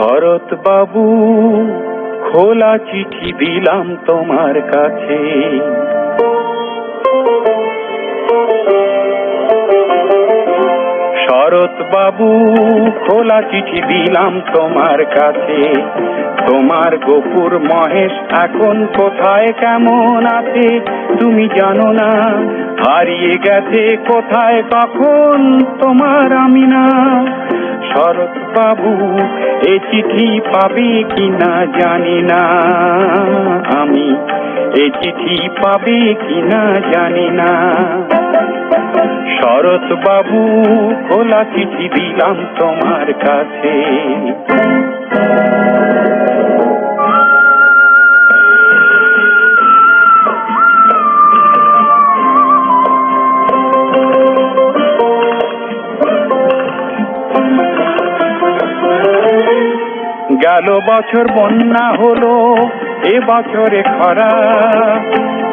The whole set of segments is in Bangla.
শরৎ বাবু, খোলা চিঠি দিলাম তোমার কাছে। শরৎ বাবু, খোলা চিঠি দিলাম তোমার কাছে। তোমার গোপুর মহেশ এখন কোথায়, কেমন আছে? তুমি জানো না, হারিয়ে গেছে কোথায়, কখন? তোমার আমি না শরৎ বাবু, এ চিঠি পাবে কিনা জানি না। আমি এ চিঠি পাবে কিনা জানি না। শরৎ বাবু, খোলা চিঠি দিলাম তোমার কাছে। গেল বছর বন্যা হলো, এ বছরে খরা।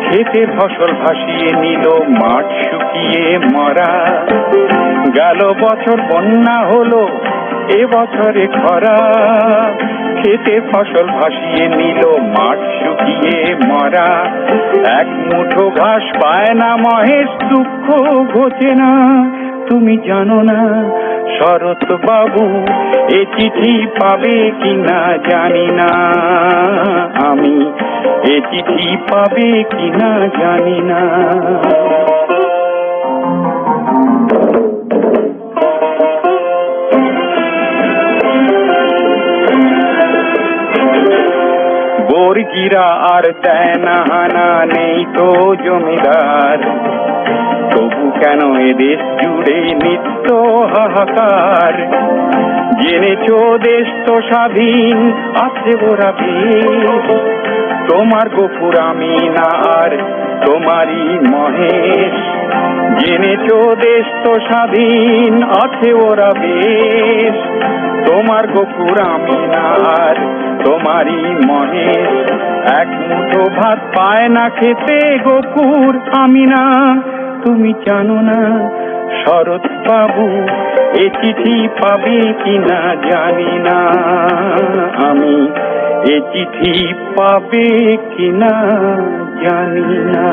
খেতে ফসল ভাসিয়ে নিল, মাঠ শুকিয়ে মরা। গেল বছর বন্যা হলো, এ বছরে খরা। খেতে ফসল ভাসিয়ে নিল, মাঠ শুকিয়ে মরা। এক মুঠো ঘাস পায় না মহেশ, দুঃখ ঘোচে না। তুমি জানো না শরৎ বাবু এ চিঠি পাবে কিনা জানি না। আমি এ চিঠি পাবে কিনা জানি না। বর্গিরা আর দেয় না নেই তো জমিদার। কেন এদেশ জুড়ে নিত্য হাহাকার? জেনেছ দেশ তো স্বাধীন, আছে ওরা তোমার গোপুর আমি না আর তোমারই মহেশ। জেনেছ দেশ তো স্বাধীন, আছে ওরা বেশ তোমার গোপুর আমি না আর তোমারই মহেশ। এক মুঠো ভাত পায় না খেতে গোপুর আমি না তুমি জানো না, শরৎ বাবু, এ চিঠি পাবে কিনা জানি না। আমি এ চিঠি পাবে কিনা জানি না।